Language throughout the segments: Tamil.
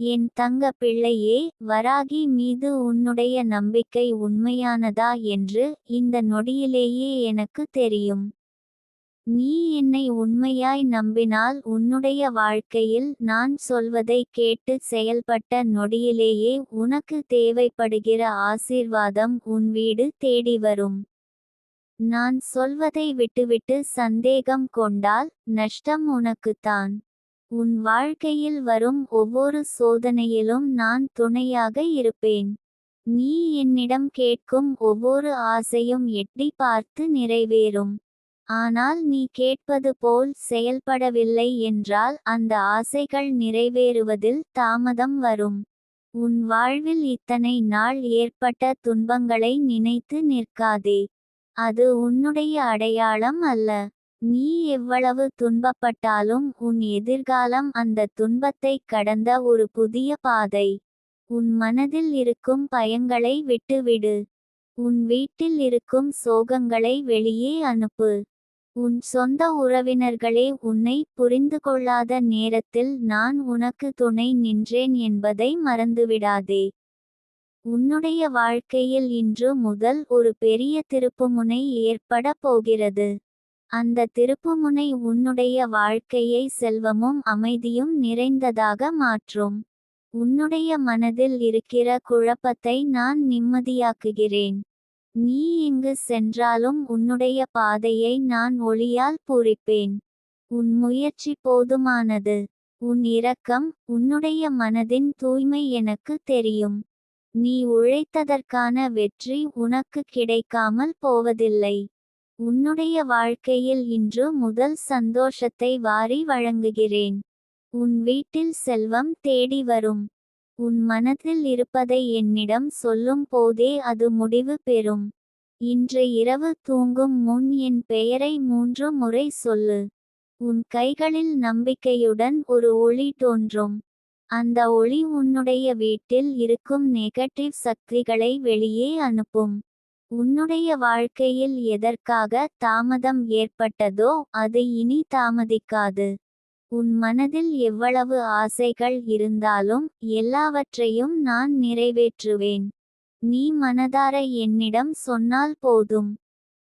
என் தங்க பிள்ளையே வராகி மீது உன்னுடைய நம்பிக்கை உண்மையானதா என்று இந்த நொடியிலேயே எனக்கு தெரியும். நீ என்னை உண்மையாய் நம்பினால் உன்னுடைய வாழ்க்கையில் நான் சொல்வதை கேட்டு செயல்பட்ட நொடியிலேயே உனக்கு தேவைப்படுகிற ஆசீர்வாதம் உன் வீடு தேடி வரும். நான் சொல்வதை விட்டுவிட்டு சந்தேகம் கொண்டால் நஷ்டம் உனக்குத்தான். உன் வாழ்க்கையில் வரும் ஒவ்வொரு சோதனையிலும் நான் துணையாக இருப்பேன். நீ என்னிடம் கேட்கும் ஒவ்வொரு ஆசையும் எட்டி பார்த்து நிறைவேறும். ஆனால் நீ கேட்பது போல் செயல்படவில்லை என்றால் அந்த ஆசைகள் நிறைவேறுவதில் தாமதம் வரும். உன் வாழ்வில் இத்தனை நாள் ஏற்பட்ட துன்பங்களை நினைத்து நிற்காதே. அது உன்னுடைய அடையாளம் அல்ல. நீ எவ்வளவு துன்பப்பட்டாலும் உன் எதிர்காலம் அந்த துன்பத்தை கடந்த ஒரு புதிய பாதை. உன் மனதில் இருக்கும் பயங்களை விட்டுவிடு. உன் வீட்டில் இருக்கும் சோகங்களை வெளியே அனுப்பு. உன் சொந்த உறவினர்களே உன்னை புரிந்து கொள்ளாத நேரத்தில் நான் உனக்கு துணை நின்றேன் என்பதை மறந்துவிடாதே. உன்னுடைய வாழ்க்கையில் இன்று முதல் ஒரு பெரிய திருப்புமுனை ஏற்பட போகிறது. அந்த திருப்புமுனை உன்னுடைய வாழ்க்கையை செல்வமும் அமைதியும் நிறைந்ததாக மாற்றும். உன்னுடைய மனதில் இருக்கிற குழப்பத்தை நான் நிம்மதியாக்குகிறேன். நீ எங்கு சென்றாலும் உன்னுடைய பாதையை நான் ஒளியால் பூரிப்பேன். உன் முயற்சி போதுமானது. உன் இரக்கம் உன்னுடைய மனதின் தூய்மை எனக்கு தெரியும். நீ உழைத்ததற்கான வெற்றி உனக்கு கிடைக்காமல் போவதில்லை. உன்னுடைய வாழ்க்கையில் இன்று முதல் சந்தோஷத்தை வாரி வழங்குகிறேன். உன் வீட்டில் செல்வம் தேடி வரும். உன் மனதில் இருப்பதை என்னிடம் சொல்லும் போதே அது முடிவு பெறும். இன்று இரவு தூங்கும் முன் என் பெயரை மூன்று முறை சொல்லு. உன் கைகளில் நம்பிக்கையுடன் ஒரு ஒளி தோன்றும். அந்த ஒளி உன்னுடைய வீட்டில் இருக்கும் நெகட்டிவ் சக்திகளை வெளியே அனுப்பும். உன்னுடைய வாழ்க்கையில் எதற்காக தாமதம் ஏற்பட்டதோ அது இனி தாமதிக்காது. உன் மனதில் எவ்வளவு ஆசைகள் இருந்தாலும் எல்லாவற்றையும் நான் நிறைவேற்றுவேன். நீ மனதார என்னிடம் சொன்னால் போதும்.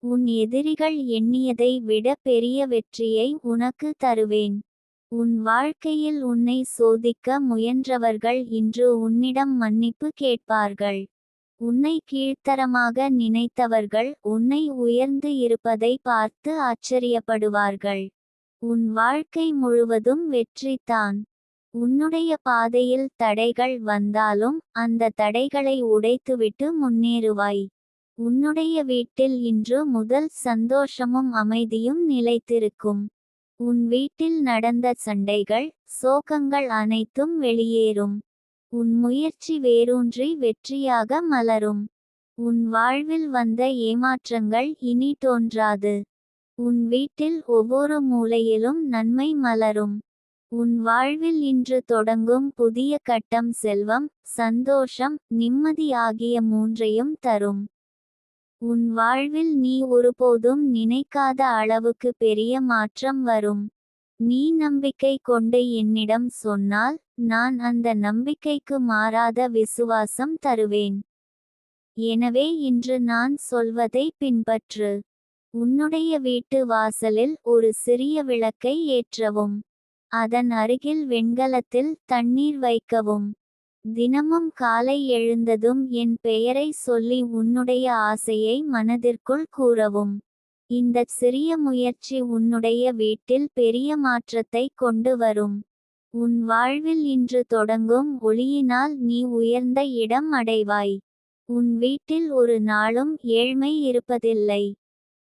உன் எதிரிகள் எண்ணியதை விட பெரிய வெற்றியை உனக்கு தருவேன். உன் வாழ்க்கையில் உன்னை சோதிக்க முயன்றவர்கள் இன்று உன்னிடம் மன்னிப்பு கேட்பார்கள். உன்னை கீழ்த்தரமாக நினைத்தவர்கள் உன்னை உயர்ந்து இருப்பதை பார்த்து ஆச்சரியப்படுவார்கள். உன் வாழ்க்கை முழுவதும் வெற்றிதான். உன்னுடைய பாதையில் தடைகள் வந்தாலும் அந்த தடைகளை உடைத்துவிட்டு முன்னேறுவாய். உன்னுடைய வீட்டில் இன்று முதல் சந்தோஷமும் அமைதியும் நிலைத்திருக்கும். உன் வீட்டில் நடந்த சண்டைகள் சோகங்கள் அனைத்தும் வெளியேறும். உன் முயற்சி வேரூன்றி வெற்றியாக மலரும். உன் வாழ்வில் வந்த ஏமாற்றங்கள் இனி தோன்றாது. உன் வீட்டில் ஒவ்வொரு மூலையிலும் நன்மை மலரும். உன் வாழ்வில் இன்று தொடங்கும் புதிய கட்டம் செல்வம் சந்தோஷம் நிம்மதி ஆகிய மூன்றையும் தரும். உன் வாழ்வில் நீ ஒருபோதும் நினைக்காத அளவுக்கு பெரிய மாற்றம் வரும். நீ நம்பிக்கை கொண்டு என்னிடம் சொன்னால் நான் அந்த நம்பிக்கைக்கு மாறாத விசுவாசம் தருவேன். எனவே இன்று நான் சொல்வதை பின்பற்று. உன்னுடைய வீட்டு வாசலில் ஒரு சிறிய விளக்கை ஏற்றவும். அதன் அருகில் வெண்கலத்தில் தண்ணீர் வைக்கவும். தினமும் காலை எழுந்ததும் என் பெயரை சொல்லி உன்னுடைய ஆசையை மனதிற்குள் கூறவும். இந்த சிறிய முயற்சி உன்னுடைய வீட்டில் பெரிய மாற்றத்தை கொண்டு வரும். உன் வாழ்வில் இன்று தொடங்கும் ஒளியினால் நீ உயர்ந்த இடம் அடைவாய். உன் வீட்டில் ஒரு நாளும் ஏழ்மை இருப்பதில்லை.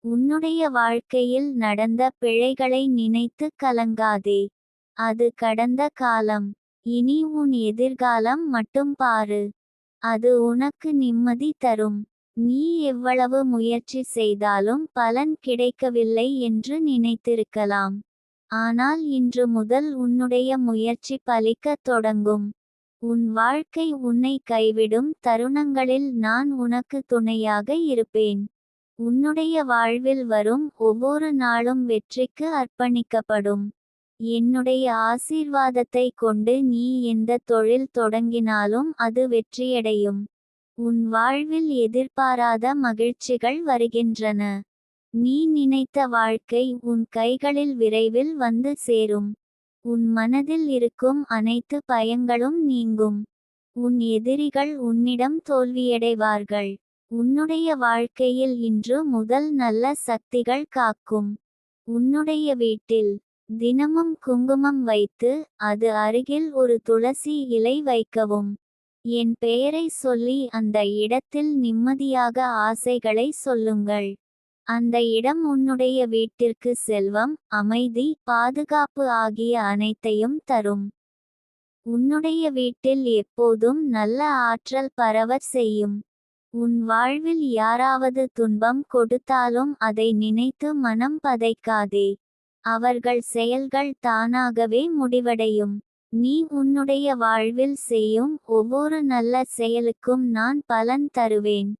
உன்னுடைய வாழ்க்கையில் நடந்த பிழைகளை நினைத்து கலங்காதே. அது கடந்த காலம். இனி உன் எதிர்காலம் மட்டும் பாரு. அது உனக்கு நிம்மதி தரும். நீ எவ்வளவு முயற்சி செய்தாலும் பலன் கிடைக்கவில்லை என்று நினைத்திருக்கலாம். ஆனால் இன்று முதல் உன்னுடைய முயற்சி பலிக்கத் தொடங்கும். உன் வாழ்க்கை உன்னை கைவிடும் தருணங்களில் நான் உனக்கு துணையாக இருப்பேன். உன்னுடைய வாழ்வில் வரும் ஒவ்வொரு நாளும் வெற்றிக்கு அர்ப்பணிக்கப்படும். என்னுடைய ஆசீர்வாதத்தை கொண்டு நீ எந்த தொழில் தொடங்கினாலும் அது வெற்றியடையும். உன் வாழ்வில் எதிர்பாராத மகிழ்ச்சிகள் வருகின்றன. நீ நினைத்த வாழ்க்கை உன் கைகளில் விரைவில் வந்து சேரும். உன் மனதில் இருக்கும் அனைத்து பயங்களும் நீங்கும். உன் எதிரிகள் உன்னிடம் தோல்வியடைவார்கள். உன்னுடைய வாழ்க்கையில் இன்று முதல் நல்ல சக்திகள் காக்கும். உன்னுடைய வீட்டில் தினமும் குங்குமம் வைத்து அது அருகில் ஒரு துளசி இலை வைக்கவும். என் பெயரை சொல்லி அந்த இடத்தில் நிம்மதியாக ஆசைகளை சொல்லுங்கள். அந்த இடம் உன்னுடைய வீட்டிற்கு செல்வம் அமைதி பாதுகாப்பு ஆகிய அனைத்தையும் தரும். உன்னுடைய வீட்டில் எப்போதும் நல்ல ஆற்றல் பரவச் செய்யும். உன் வாழ்வில் யாராவது துன்பம் கொடுத்தாலும் அதை நினைத்து மனம் பதைக்காதே. அவர்கள் செயல்கள் தானாகவே முடிவடையும். நீ உன்னுடைய வாழ்வில் செய்யும் ஒவ்வொரு நல்ல செயலுக்கும் நான் பலன் தருவேன்.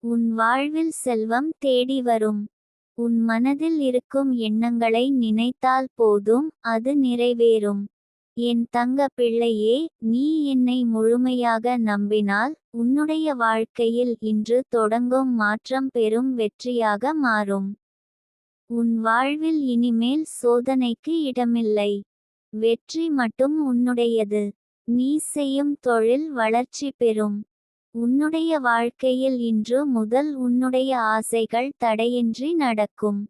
உன் வாழ்வில் செல்வம் தேடி வரும். உன் மனதில் இருக்கும் எண்ணங்களை நினைத்தால் போதும் அது நிறைவேறும். என் தங்க பிள்ளையே நீ என்னை முழுமையாக நம்பினால் உன்னுடைய வாழ்க்கையில் இன்று தொடங்கும் மாற்றம் பெரும் வெற்றியாக மாறும். உன் வாழ்வில் இனிமேல் சோதனைக்கு இடமில்லை. வெற்றி மட்டும் உன்னுடையது. நீ செய்யும் தொழில் வளர்ச்சி பெறும். உன்னுடைய வாழ்க்கையில் இன்று முதல் உன்னுடைய ஆசைகள் தடையின்றி நடக்கும்.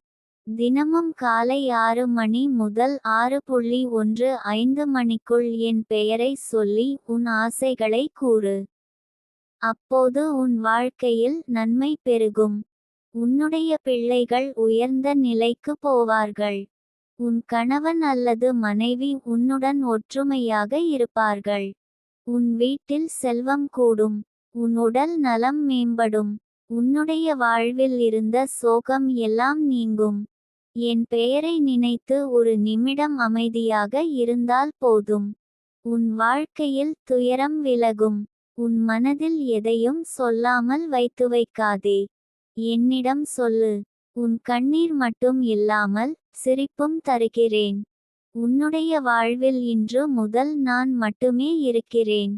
தினமும் காலை ஆறு மணி முதல் ஆறு புள்ளி ஒன்று ஐந்து மணிக்குள் என் பெயரை சொல்லி உன் ஆசைகளை கூறு. அப்போது உன் வாழ்க்கையில் நன்மை பெருகும். உன்னுடைய பிள்ளைகள் உயர்ந்த நிலைக்கு போவார்கள். உன் கணவன் அல்லது மனைவி உன்னுடன் ஒற்றுமையாக இருப்பார்கள். உன் வீட்டில் செல்வம் கூடும். உன் உடல் நலம் மேம்படும். உன்னுடைய வாழ்வில் இருந்த சோகம் எல்லாம் நீங்கும். என் பெயரை நினைத்து ஒரு நிமிடம் அமைதியாக இருந்தால் போதும். உன் வாழ்க்கையில் துயரம் விலகும். உன் மனதில் எதையும் சொல்லாமல் வைத்து வைக்காதே. என்னிடம் சொல்லு. உன் கண்ணீர் மட்டும் இல்லாமல் சிரிப்பும் தருகிறேன். உன்னுடைய வாழ்வில் இன்று முதல் நான் மட்டுமே இருக்கிறேன்.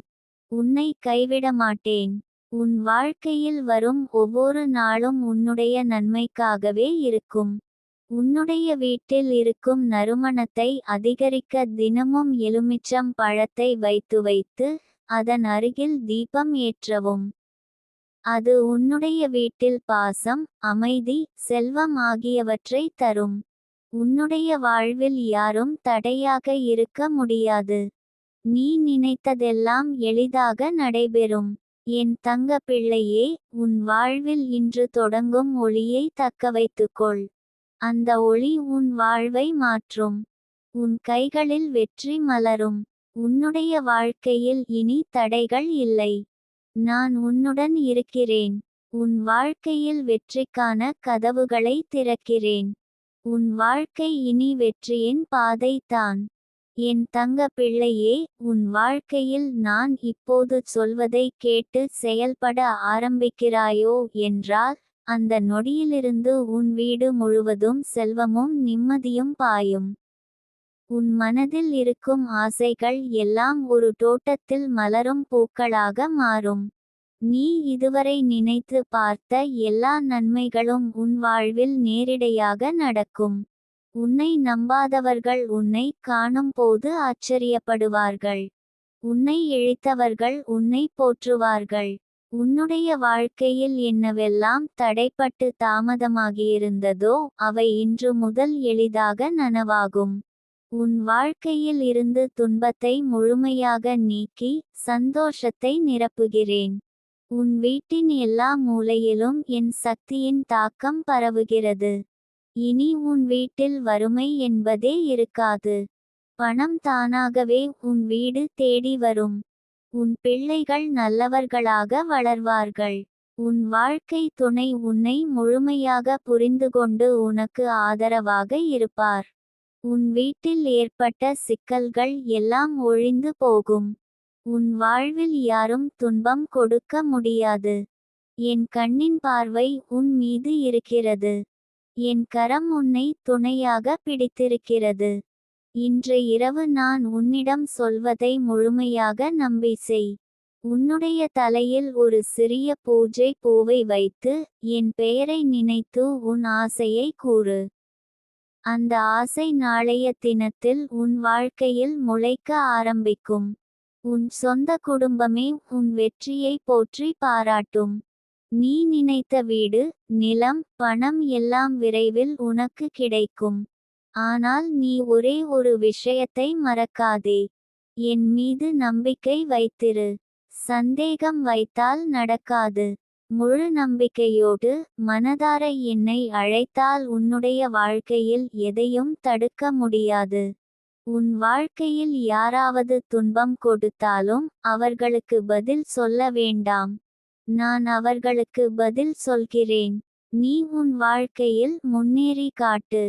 உன்னை கைவிட மாட்டேன். உன் வாழ்க்கையில் வரும் ஒவ்வொரு நாளும் உன்னுடைய நன்மைக்காகவே இருக்கும். உன்னுடைய வீட்டில் இருக்கும் நறுமணத்தை அதிகரிக்க தினமும் எலுமிச்சம் பழத்தை வைத்து வைத்து அதன் அருகில் தீபம் ஏற்றவும். அது உன்னுடைய வீட்டில் பாசம் அமைதி செல்வம் ஆகியவற்றை தரும். உன்னுடைய வாழ்வில் யாரும் தடையாக இருக்க முடியாது. நீ நினைத்ததெல்லாம் எளிதாக நடைபெறும். என் தங்க பிள்ளையே உன் வாழ்வில் இன்று தொடங்கும் ஒளியை தக்க வைத்துக்கொள். அந்த ஒளி உன் வாழ்வை மாற்றும். உன் கைகளில் வெற்றி மலரும். உன்னுடைய வாழ்க்கையில் இனி தடைகள் இல்லை. நான் உன்னுடன் இருக்கிறேன். உன் வாழ்க்கையில் வெற்றிக்கான கதவுகளை திறக்கிறேன். உன் வாழ்க்கை இனி வெற்றியின் பாதை தான் என் தங்க பிள்ளையே உன் வாழ்க்கையில் நான் இப்போது சொல்வதை கேட்டு செயல்பட ஆரம்பிக்கிறாயோ என்றால் அந்த நொடியிலிருந்து உன் வீடு முழுவதும் செல்வமும் நிம்மதியும் பாயும். உன் மனதில் இருக்கும் ஆசைகள் எல்லாம் ஒரு தோட்டத்தில் மலரும் பூக்களாக மாறும். நீ இதுவரை நினைத்து பார்த்த எல்லா நன்மைகளும் உன் வாழ்வில் நேரிடையாக நடக்கும். உன்னை நம்பாதவர்கள் உன்னை காணும் போது ஆச்சரியப்படுவார்கள். உன்னை இழித்தவர்கள் உன்னை போற்றுவார்கள். உன்னுடைய வாழ்க்கையில் என்னவெல்லாம் தடைப்பட்டு தாமதமாகியிருந்ததோ அவை இன்று முதல் எளிதாக நனவாகும். உன் வாழ்க்கையில் இருந்து துன்பத்தை முழுமையாக நீக்கி சந்தோஷத்தை நிரப்புகிறேன். உன் வீட்டின் எல்லா மூலையிலும் என் சக்தியின் தாக்கம் பரவுகிறது. இனி உன் வீட்டில் வறுமை என்பதே இருக்காது. பணம் தானாகவே உன் வீடு தேடி வரும். உன் பிள்ளைகள் நல்லவர்களாக வளர்வார்கள். உன் வாழ்க்கை துணை உன்னை முழுமையாக புரிந்துகொண்டு உனக்கு ஆதரவாக இருப்பார். உன் வீட்டில் ஏற்பட்ட சிக்கல்கள் எல்லாம் ஒழிந்து போகும். உன் வாழ்வில் யாரும் துன்பம் கொடுக்க முடியாது. என் கண்ணின் பார்வை உன் மீது இருக்கிறது. என் கரம் உன்னை துணையாக பிடித்திருக்கிறது. இன்று இரவு நான் உன்னிடம் சொல்வதை முழுமையாக நம்பி செய். உன்னுடைய தலையில் ஒரு சிறிய பூஜை பூவை வைத்து என் பெயரை நினைத்து உன் ஆசையை கூறு. அந்த ஆசை நாளைய தினத்தில் உன் வாழ்க்கையில் முளைக்க ஆரம்பிக்கும். உன் சொந்த குடும்பமே உன் வெற்றியை போற்றி பாராட்டும். நீ நினைத்த வீடு நிலம் பணம் எல்லாம் விரைவில் உனக்கு கிடைக்கும். ஆனால் நீ ஒரே ஒரு விஷயத்தை மறக்காதே. என் மீது நம்பிக்கை வைத்திரு. சந்தேகம் வைத்தால் நடக்காது. முழு நம்பிக்கையோடு மனதார என்னை அழைத்தால் உன்னுடைய வாழ்க்கையில் எதையும் தடுக்க முடியாது. உன் வாழ்க்கையில் யாராவது துன்பம் கொடுத்தாலும் அவர்களுக்கு பதில் சொல்ல வேண்டாம். நான் அவர்களுக்கு பதில் சொல்கிறேன். நீ உன் வாழ்க்கையில் முன்னேறி காட்டு.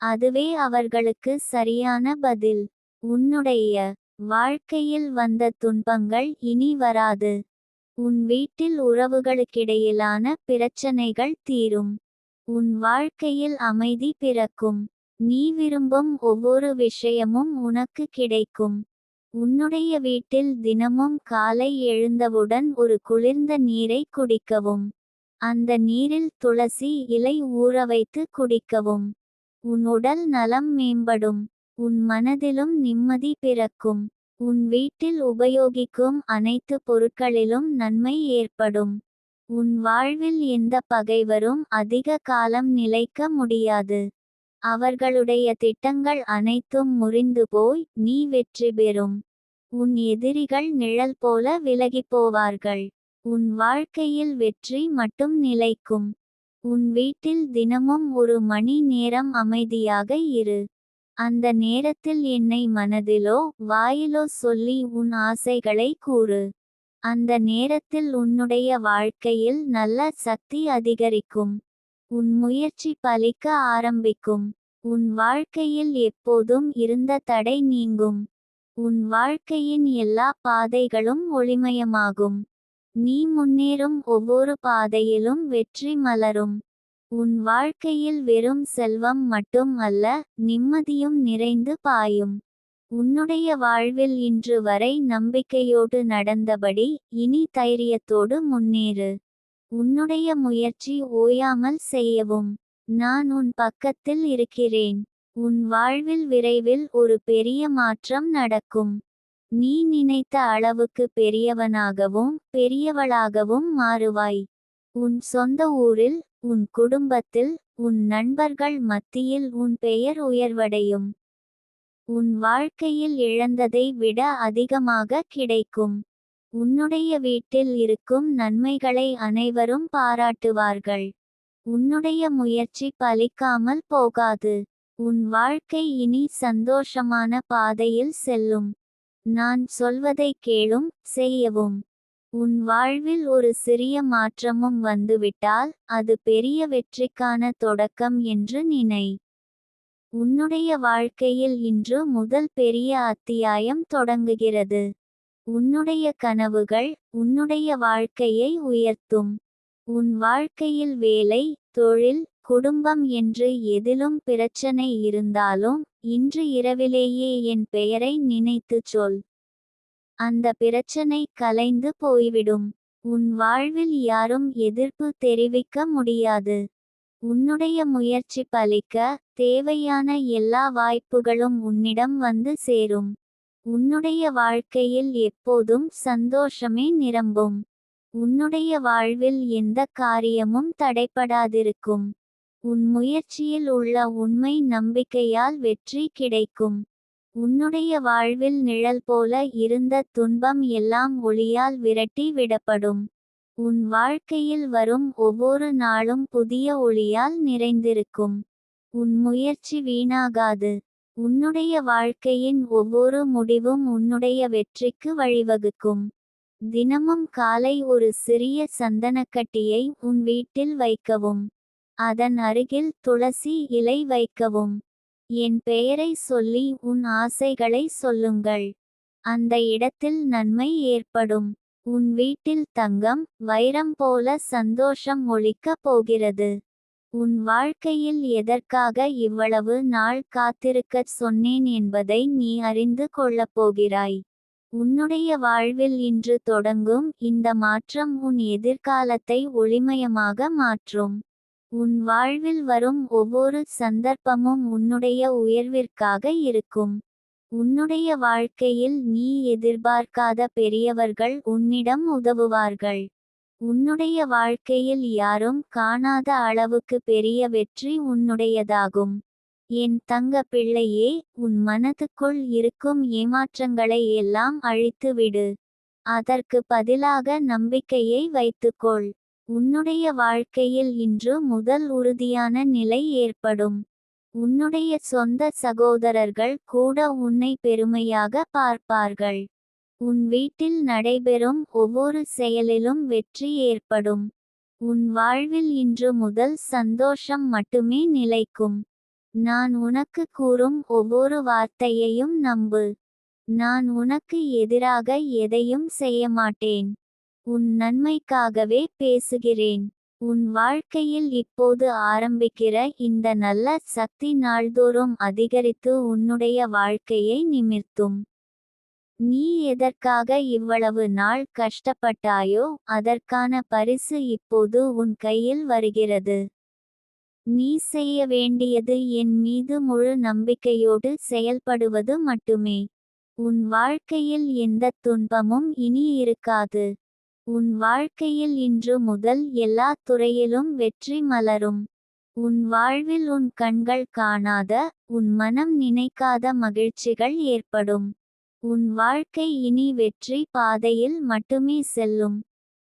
அதுவே அவர்களுக்கு சரியான பதில். உன்னுடைய வாழ்க்கையில் வந்த துன்பங்கள் இனி வராது. உன் வீட்டில் உறவுகளுக்கிடையிலான பிரச்சனைகள் தீரும். உன் வாழ்க்கையில் அமைதி பிறக்கும். நீ விரும்பும் ஒவ்வொரு விஷயமும் உனக்கு கிடைக்கும். உன்னுடைய வீட்டில் தினமும் காலை எழுந்தவுடன் ஒரு குளிர்ந்த நீரை குடிக்கவும். அந்த நீரில் துளசி இலை ஊற வைத்து குடிக்கவும். உன் உடல் நலம் மேம்படும். உன் மனதிலும் நிம்மதி பிறக்கும். உன் வீட்டில் உபயோகிக்கும் அனைத்து பொருட்களிலும் நன்மை ஏற்படும். உன் வாழ்வில் எந்த பகைவரும் அதிக காலம் நிலைக்க முடியாது. அவர்களுடைய திட்டங்கள் அனைத்தும் முறிந்து போய் நீ வெற்றி பெறும். உன் எதிரிகள் நிழல் போல விலகிப் போவார்கள். உன் வாழ்க்கையில் வெற்றி மட்டும் நிலைக்கும். உன் வீட்டில் தினமும் ஒரு மணி நேரம் அமைதியாக இரு. அந்த நேரத்தில் என்னை மனதிலோ வாயிலோ சொல்லி உன் ஆசைகளை கூறு. அந்த நேரத்தில் உன்னுடைய வாழ்க்கையில் நல்ல சக்தி அதிகரிக்கும். உன் முயற்சி பலிக்க ஆரம்பிக்கும். உன் வாழ்க்கையில் எப்போதும் இருந்த தடை நீங்கும். உன் வாழ்க்கையின் எல்லா பாதைகளும் ஒளிமயமாகும். நீ முன்னேறும் ஒவ்வொரு பாதையிலும் வெற்றி மலரும். உன் வாழ்க்கையில் வெறும் செல்வம் மட்டும் அல்ல நிம்மதியும் நிறைந்து பாயும். உன்னுடைய வாழ்வில் இன்று வரை நம்பிக்கையோடு நடந்தபடி இனி தைரியத்தோடு முன்னேறு. உன்னுடைய முயற்சி ஓயாமல் செய்யவும். நான் உன் பக்கத்தில் இருக்கிறேன். உன் வாழ்வில் விரைவில் ஒரு பெரிய மாற்றம் நடக்கும். நீ நினைத்த அளவுக்கு பெரியவனாகவும் பெரியவளாகவும் மாறுவாய். உன் சொந்த ஊரில் உன் குடும்பத்தில் உன் நண்பர்கள் மத்தியில் உன் பெயர் உயர்வடையும். உன் வாழ்க்கையில் இழந்ததை விட அதிகமாக கிடைக்கும். உன்னுடைய வீட்டில் இருக்கும் நன்மைகளை அனைவரும் பாராட்டுவார்கள். உன்னுடைய முயற்சி பலிக்காமல் போகாது. உன் வாழ்க்கை இனி சந்தோஷமான பாதையில் செல்லும். நான் சொல்வதை கேளும் செய்யவும். உன் வாழ்வில் ஒரு சிறிய மாற்றமும் வந்துவிட்டால் அது பெரிய வெற்றிக்கான தொடக்கம் என்று நினை. உன்னுடைய வாழ்க்கையில் இன்று முதல் பெரிய அத்தியாயம் தொடங்குகிறது. உன்னுடைய கனவுகள் உன்னுடைய வாழ்க்கையை உயர்த்தும். உன் வாழ்க்கையில் வேலை தொழில் குடும்பம் என்று எதிலும் பிரச்சனை இருந்தாலும் இன்று இரவிலேயே என் பெயரை நினைத்துச் சொல். அந்த பிரச்சனை கலைந்து போய்விடும். உன் வாழ்வில் யாரும் எதிர்ப்பு தெரிவிக்க முடியாது. உன்னுடைய முயற்சி பலிக்க தேவையான எல்லா வாய்ப்புகளும் உன்னிடம் வந்து சேரும். உன்னுடைய வாழ்க்கையில் எப்போதும் சந்தோஷமே நிரம்பும். உன்னுடைய வாழ்வில் எந்த காரியமும் தடைப்படாதிருக்கும் உன் முயற்சியில் உள்ள உண்மை நம்பிக்கையால் வெற்றி கிடைக்கும். உன்னுடைய வாழ்வில் நிழல் போல இருந்த துன்பம் எல்லாம் ஒளியால் விரட்டி விடப்படும். உன் வாழ்க்கையில் வரும் ஒவ்வொரு நாளும் புதிய ஒளியால் நிறைந்திருக்கும். உன் முயற்சி வீணாகாது. உன்னுடைய வாழ்க்கையின் ஒவ்வொரு முடிவும் உன்னுடைய வெற்றிக்கு வழிவகுக்கும். தினமும் காலை ஒரு சிறிய சந்தனக்கட்டியை உன் வீட்டில் வைக்கவும். அதன் அருகில் துளசி இலை வைக்கவும். என் பெயரை சொல்லி உன் ஆசைகளை சொல்லுங்கள். அந்த இடத்தில் நன்மை ஏற்படும். உன் வீட்டில் தங்கம் வைரம் போல சந்தோஷம் ஒழிக்கப் போகிறது. உன் வாழ்க்கையில் எதற்காக இவ்வளவு நாள் காத்திருக்கச் சொன்னேன் என்பதை நீ அறிந்து கொள்ளப் போகிறாய். உன்னுடைய வாழ்வில் இன்று தொடங்கும் இந்த மாற்றம் உன் எதிர்காலத்தை ஒளிமயமாக மாற்றும். உன் வாழ்வில் வரும் ஒவ்வொரு சந்தர்ப்பமும் உன்னுடைய உயர்விற்காக இருக்கும். உன்னுடைய வாழ்க்கையில் நீ எதிர்பார்க்காத பெரியவர்கள் உன்னிடம் உதவுவார்கள். உன்னுடைய வாழ்க்கையில் யாரும் காணாத அளவுக்கு பெரிய வெற்றி உன்னுடையதாகும். என் தங்க பிள்ளையே உன் மனதுக்குள் இருக்கும் ஏமாற்றங்களை எல்லாம் அழித்து விடு. அதற்கு பதிலாக நம்பிக்கையை வைத்துக்கொள். உன்னுடைய வாழ்க்கையில் இன்று முதல் உறுதியான நிலை ஏற்படும். உன்னுடைய சொந்த சகோதரர்கள் கூட உன்னை பெருமையாக பார்ப்பார்கள். உன் வீட்டில் நடைபெறும் ஒவ்வொரு செயலிலும் வெற்றி ஏற்படும். உன் வாழ்வில் இன்று முதல் சந்தோஷம் மட்டுமே நிலைக்கும். நான் உனக்கு கூறும் ஒவ்வொரு வார்த்தையையும் நம்பு. நான் உனக்கு எதிராக எதையும் செய்ய மாட்டேன். உன் நன்மைக்காகவே பேசுகிறேன். உன் வாழ்க்கையில் இப்போது ஆரம்பிக்கிற இந்த நல்ல சக்தி நாள்தோறும் அதிகரித்து உன்னுடைய வாழ்க்கையை நிமிர்த்தும். நீ எதற்காக இவ்வளவு நாள் கஷ்டப்பட்டாயோ அதற்கான பரிசு இப்போது உன் கையில் வருகிறது. நீ செய்ய வேண்டியது என் மீது முழு நம்பிக்கையோடு செயல்படுவது மட்டுமே. உன் வாழ்க்கையில் எந்த துன்பமும் இனி இருக்காது. உன் வாழ்க்கையில் இன்று முதல் எல்லா துறையிலும் வெற்றி மலரும். உன் வாழ்வில் உன் கண்கள் காணாத உன் மனம் நினைக்காத மகிழ்ச்சிகள் ஏற்படும். உன் வாழ்க்கை இனி வெற்றி பாதையில் மட்டுமே செல்லும்.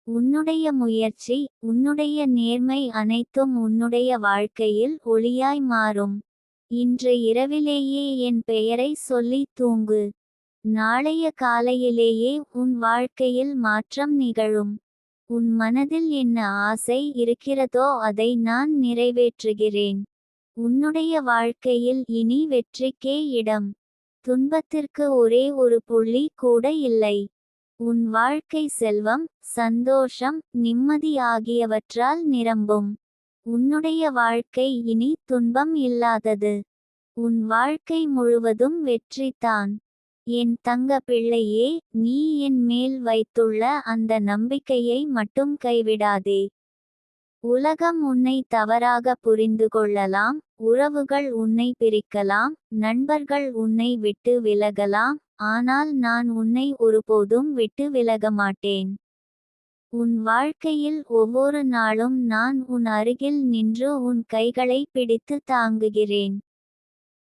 உன்னுடைய முயற்சி உன்னுடைய நேர்மை அனைத்தும் உன்னுடைய வாழ்க்கையில் ஒளியாய் மாறும். இன்று இரவிலேயே என் பெயரை சொல்லி தூங்கு. நாளைய காலையிலேயே உன் வாழ்க்கையில் மாற்றம் நிகழும். உன் மனதில் என்ன ஆசை இருக்கிறதோ அதை நான் நிறைவேற்றுகிறேன். உன்னுடைய வாழ்க்கையில் இனி வெற்றிக்கே இடம். துன்பத்திற்கு ஒரே ஒரு புள்ளி கூட இல்லை. உன் வாழ்க்கை செல்வம் சந்தோஷம் நிம்மதி ஆகியவற்றால் நிரம்பும். உன்னுடைய வாழ்க்கை இனி துன்பம் இல்லாதது. உன் வாழ்க்கை முழுவதும் வெற்றிதான். என் தங்க பிள்ளையே நீ என் மேல் வைத்துள்ள அந்த நம்பிக்கையை மட்டும் கைவிடாதே. உலகம் உன்னை தவறாக புரிந்து கொள்ளலாம் உறவுகள் உன்னை பிரிக்கலாம் நண்பர்கள் உன்னை விட்டு விலகலாம் ஆனால் நான் உன்னை ஒருபோதும் விட்டு விலக மாட்டேன். உன் வாழ்க்கையில் ஒவ்வொரு நாளும் நான் உன் அருகில் நின்று உன் கைகளை பிடித்து தாங்குகிறேன்.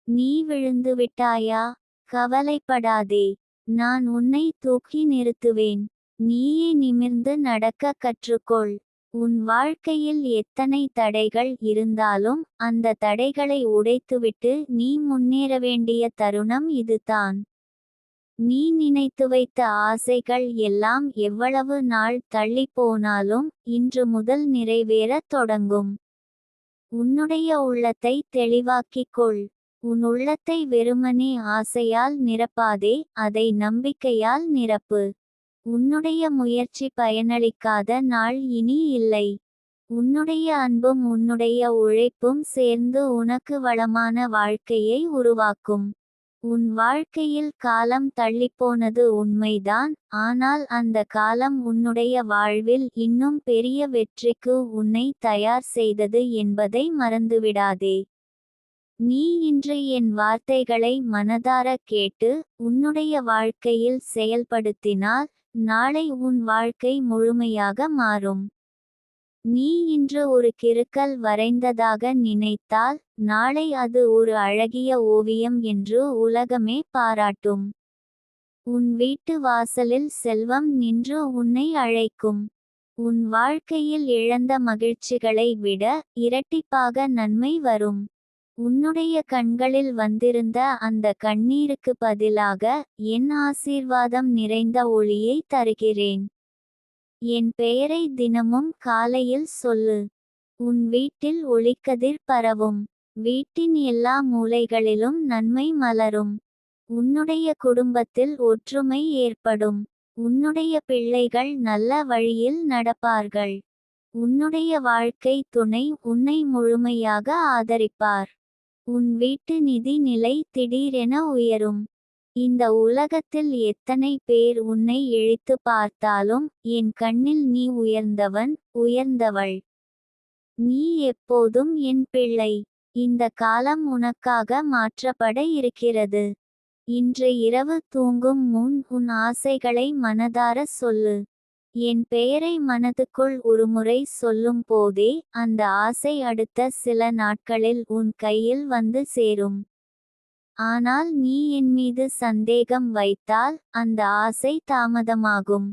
நீ விழுந்து விட்டாயா? கவலைப்படாதே. நான் உன்னை தூக்கி நிறுத்துவேன். நீயே நிமிர்ந்து நடக்க கற்றுக்கொள். உன் வாழ்க்கையில் எத்தனை தடைகள் இருந்தாலும் அந்த தடைகளை உடைத்துவிட்டு நீ முன்னேற வேண்டிய தருணம் இதுதான். நீ நினைத்து வைத்த ஆசைகள் எல்லாம் எவ்வளவு நாள் தள்ளிப்போனாலும் இன்று முதல் நிறைவேறத் தொடங்கும். உன்னுடைய உள்ளத்தை தெளிவாக்கிக் கொள். உன் உள்ளத்தை வெறுமனே ஆசையால் நிரப்பாதே அதை நம்பிக்கையால் நிரப்பு. உன்னுடைய முயற்சி பயனளிக்காத நாள் இனி இல்லை. உன்னுடைய அன்பும் உன்னுடைய உழைப்பும் சேர்ந்து உனக்கு வளமான வாழ்க்கையை உருவாக்கும். உன் வாழ்க்கையில் காலம் தள்ளிப்போனது உண்மைதான் ஆனால் அந்த காலம் உன்னுடைய வாழ்வில் இன்னும் பெரிய வெற்றிக்கு உன்னை தயார் செய்தது என்பதை மறந்துவிடாதே. நீ இன்று என் வார்த்தைகளை மனதார கேட்டு உன்னுடைய வாழ்க்கையில் செயல்படுத்தினால் நாளை உன் வாழ்க்கை முழுமையாக மாறும். நீ இன்று ஒரு கிறுக்கல் வரைந்ததாக நினைத்தால் நாளை அது ஒரு அழகிய ஓவியம் என்று உலகமே பாராட்டும். உன் வீட்டு வாசலில் செல்வம் நின்று உன்னை அழைக்கும். உன் வாழ்க்கையில் இழந்த மகிழ்ச்சிகளை விட இரட்டிப்பாக நன்மை வரும். உன்னுடைய கண்களில் வந்திருந்த அந்த கண்ணீருக்கு பதிலாக என் ஆசீர்வாதம் நிறைந்த ஒளியை தருகிறேன். என் பெயரை தினமும் காலையில் சொல்லு. உன் வீட்டில் ஒளிக்கதிர் பரவும். வீட்டின் எல்லா மூலைகளிலும் நன்மை மலரும். உன்னுடைய குடும்பத்தில் ஒற்றுமை ஏற்படும். உன்னுடைய பிள்ளைகள் நல்ல வழியில் நடப்பார்கள். உன்னுடைய வாழ்க்கை துணை உன்னை முழுமையாக ஆதரிப்பார். உன் வீட்டு நிதி நிலை திடீரென உயரும். இந்த உலகத்தில் எத்தனை பேர் உன்னை இழித்து பார்த்தாலும் என் கண்ணில் நீ உயர்ந்தவன் உயர்ந்தவள். நீ எப்போதும் என் பிள்ளை. இந்த காலம் உனக்காக மாற்றப்பட இருக்கிறது. இன்று இரவு தூங்கும் முன் உன் ஆசைகளை மனதார சொல்லு. என் பெயரை மனதுக்குள் ஒருமுறை சொல்லும் போதே அந்த ஆசை அடுத்த சில நாட்களில் உன் கையில் வந்து சேரும். ஆனால் நீ என் மீது சந்தேகம் வைத்தால் அந்த ஆசை தாமதமாகும்.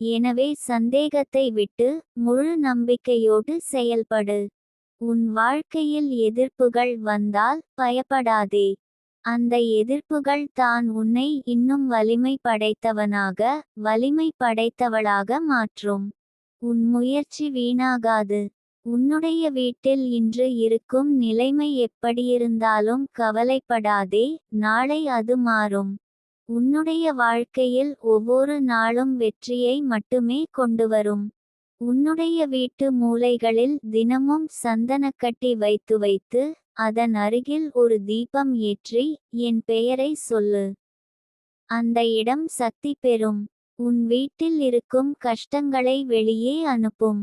எனவே சந்தேகத்தை விட்டு முழு நம்பிக்கையோடு செயல்படு. உன் வாழ்க்கையில் எதிர்ப்புகள் வந்தால் பயப்படாதே. அந்த எதிர்ப்புகள் தான் உன்னை இன்னும் வலிமை படைத்தவனாக வலிமை படைத்தவளாக மாற்றும். உன் முயற்சி வீணாகாது. உன்னுடைய வீட்டில் இன்று இருக்கும் நிலைமை எப்படியிருந்தாலும் கவலைப்படாதே நாளை அது மாறும். உன்னுடைய வாழ்க்கையில் ஒவ்வொரு நாளும் வெற்றியை மட்டுமே கொண்டுவரும் உன்னுடைய வீட்டு மூலைகளில் தினமும் சந்தனக்கட்டி வைத்து வைத்து அதன் அருகில் ஒரு தீபம் ஏற்றி என் பெயரை சொல்லு. அந்த இடம் சக்தி பெறும். உன் வீட்டில் இருக்கும் கஷ்டங்களை வெளியே அனுப்பும்.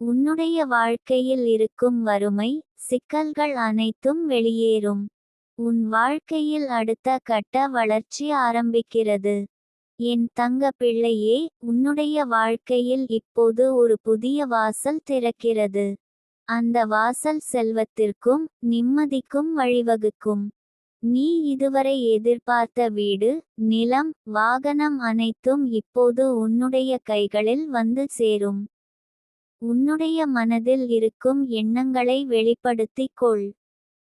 உன்னுடைய வாழ்க்கையில் இருக்கும் வறுமை சிக்கல்கள் அனைத்தும் வெளியேறும். உன் வாழ்க்கையில் அடுத்த கட்ட வளர்ச்சி ஆரம்பிக்கிறது. என் தங்க பிள்ளையே உன்னுடைய வாழ்க்கையில் இப்போது ஒரு புதிய வாசல் திறக்கிறது. அந்த வாசல் செல்வத்திற்கும் நிம்மதிக்கும் வழிவகுக்கும். நீ இதுவரை எதிர்பார்த்த வீடு நிலம் வாகனம் அனைத்தும் இப்போது உன்னுடைய கைகளில் வந்து சேரும். உன்னுடைய மனதில் இருக்கும் எண்ணங்களை வெளிப்படுத்திக் கொள்.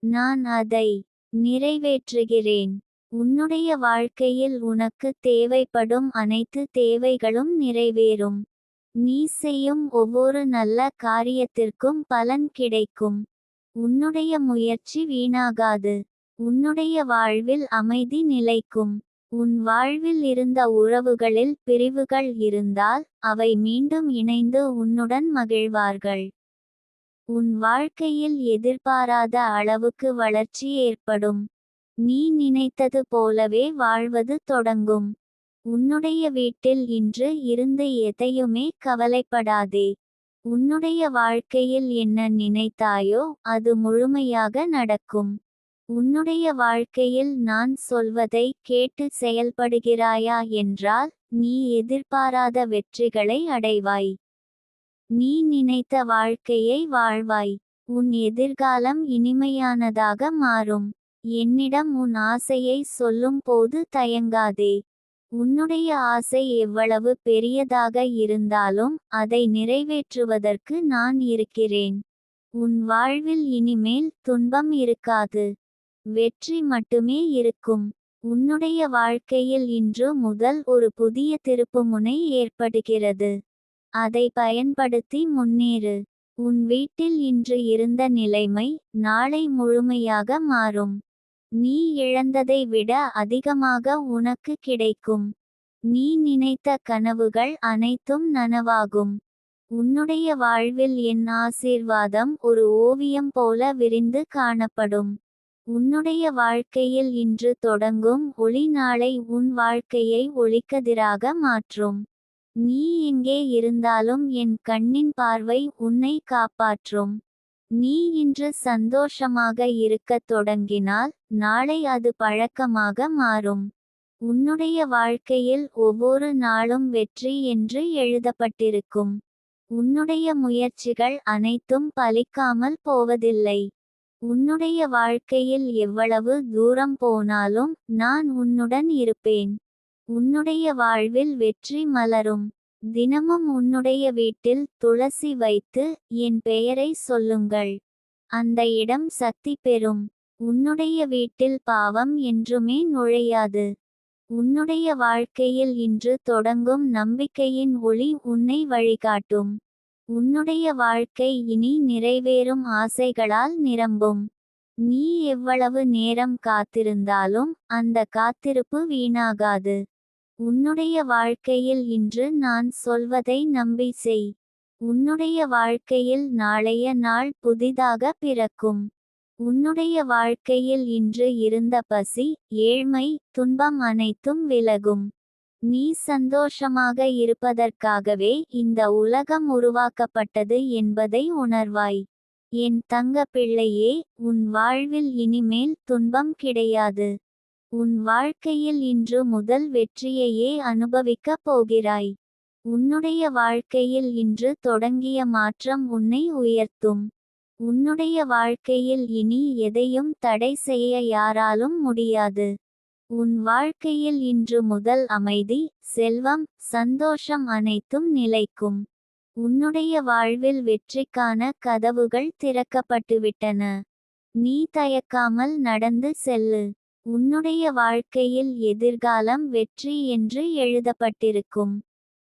நான் அதை நிறைவேற்றுகிறேன். உன்னுடைய வாழ்க்கையில் உனக்கு தேவைப்படும் அனைத்து தேவைகளும் நிறைவேறும். நீ செய்யும் ஒவ்வொரு நல்ல காரியத்திற்கும் பலன் கிடைக்கும். உன்னுடைய முயற்சி வீணாகாது. உன்னுடைய வாழ்வில் அமைதி நிலைக்கும். உன் வாழ்வில் இருந்த உறவுகளில் பிரிவுகள் இருந்தால் அவை மீண்டும் இணைந்து உன்னுடன் மகிழ்வார்கள். உன் வாழ்க்கையில் எதிர்பாராத அளவுக்கு வளர்ச்சி ஏற்படும். நீ நினைத்தது போலவே வாழ்வது தொடங்கும். உன்னுடைய வீட்டில் இன்று இருந்து எதையுமே கவலைப்படாதே. உன்னுடைய வாழ்க்கையில் என்ன நினைத்தாயோ அது முழுமையாக நடக்கும். உன்னுடைய வாழ்க்கையில் நான் சொல்வதை கேட்டு செயல்படுகிறாயா என்றால் நீ எதிர்பாராத வெற்றிகளை அடைவாய். நீ நினைத்த வாழ்க்கையை வாழ்வாய். உன் எதிர்காலம் இனிமையானதாக மாறும். என்னிடம் உன் ஆசையை சொல்லும் போது தயங்காதே. உன்னுடைய ஆசை எவ்வளவு பெரியதாக இருந்தாலும் அதை நிறைவேற்றுவதற்கு நான் இருக்கிறேன். உன் வாழ்வில் இனிமேல் துன்பம் இருக்காது. வெற்றி மட்டுமே இருக்கும். உன்னுடைய வாழ்க்கையில் இன்று முதல் ஒரு புதிய திருப்புமுனை ஏற்படுகிறது. அதை பயன்படுத்தி முன்னேறு. உன் வீட்டில் இன்று இருந்த நிலைமை நாளை முழுமையாக மாறும். நீ இழந்ததை விட அதிகமாக உனக்கு கிடைக்கும். நீ நினைத்த கனவுகள் அனைத்தும் நனவாகும். உன்னுடைய வாழ்வில் என் ஆசீர்வாதம் ஒரு ஓவியம் போல விரிந்து காணப்படும். உன்னுடைய வாழ்க்கையில் இன்று தொடங்கும் ஒளி நாளை உன் வாழ்க்கையை ஒளிக்கதிராக மாற்றும். நீ எங்கே இருந்தாலும் என் கண்ணின் பார்வை உன்னை காப்பாற்றும். நீ இன்று சந்தோஷமாக இருக்கத் தொடங்கினால் நாளை அது பழக்கமாக மாறும். உன்னுடைய வாழ்க்கையில் ஒவ்வொரு நாளும் வெற்றி என்று எழுதப்பட்டிருக்கும். உன்னுடைய முயற்சிகள் அனைத்தும் பலிக்காமல் போவதில்லை. உன்னுடைய வாழ்க்கையில் எவ்வளவு தூரம் போனாலும் நான் உன்னுடன் இருப்பேன். உன்னுடைய வாழ்வில் வெற்றி மலரும். தினமும் உன்னுடைய வீட்டில் துளசி வைத்து என் பெயரை சொல்லுங்கள். அந்த இடம் சக்தி பெறும். உன்னுடைய வீட்டில் பாவம் என்றுமே நுழையாது. உன்னுடைய வாழ்க்கையில் இன்று தொடங்கும் நம்பிக்கையின் ஒளி உன்னை வழிகாட்டும். உன்னுடைய வாழ்க்கை இனி நிறைவேறும் ஆசைகளால் நிரம்பும். நீ எவ்வளவு நேரம் காத்திருந்தாலும் அந்த காத்திருப்பு வீணாகாது. உன்னுடைய வாழ்க்கையில் இன்று நான் சொல்வதை நம்பி செய். உன்னுடைய வாழ்க்கையில் நாளைய நாள் புதிதாக பிறக்கும். உன்னுடைய வாழ்க்கையில் இன்று இருந்த பசி ஏழ்மை துன்பம் அனைத்தும் விலகும். நீ சந்தோஷமாக இருப்பதற்காகவே இந்த உலகம் உருவாக்கப்பட்டது என்பதை உணர்வாய். என் தங்க பிள்ளையே உன் வாழ்வில் இனிமேல் துன்பம் கிடையாது. உன் வாழ்க்கையில் இன்று முதல் வெற்றியையே அனுபவிக்கப் போகிறாய். உன்னுடைய வாழ்க்கையில் இன்று தொடங்கிய மாற்றம் உன்னை உயர்த்தும். உன்னுடைய வாழ்க்கையில் இனி எதையும் தடை செய்ய யாராலும் முடியாது. உன் வாழ்க்கையில் இன்று முதல் அமைதி செல்வம் சந்தோஷம் அனைத்தும் நிலைக்கும். உன்னுடைய வாழ்வில் வெற்றிக்கான கதவுகள் திறக்கப்பட்டுவிட்டன. நீ தயக்காமல் நடந்து செல்லு. உன்னுடைய வாழ்க்கையில் எதிர்காலம் வெற்றி என்று எழுதப்பட்டிருக்கும்.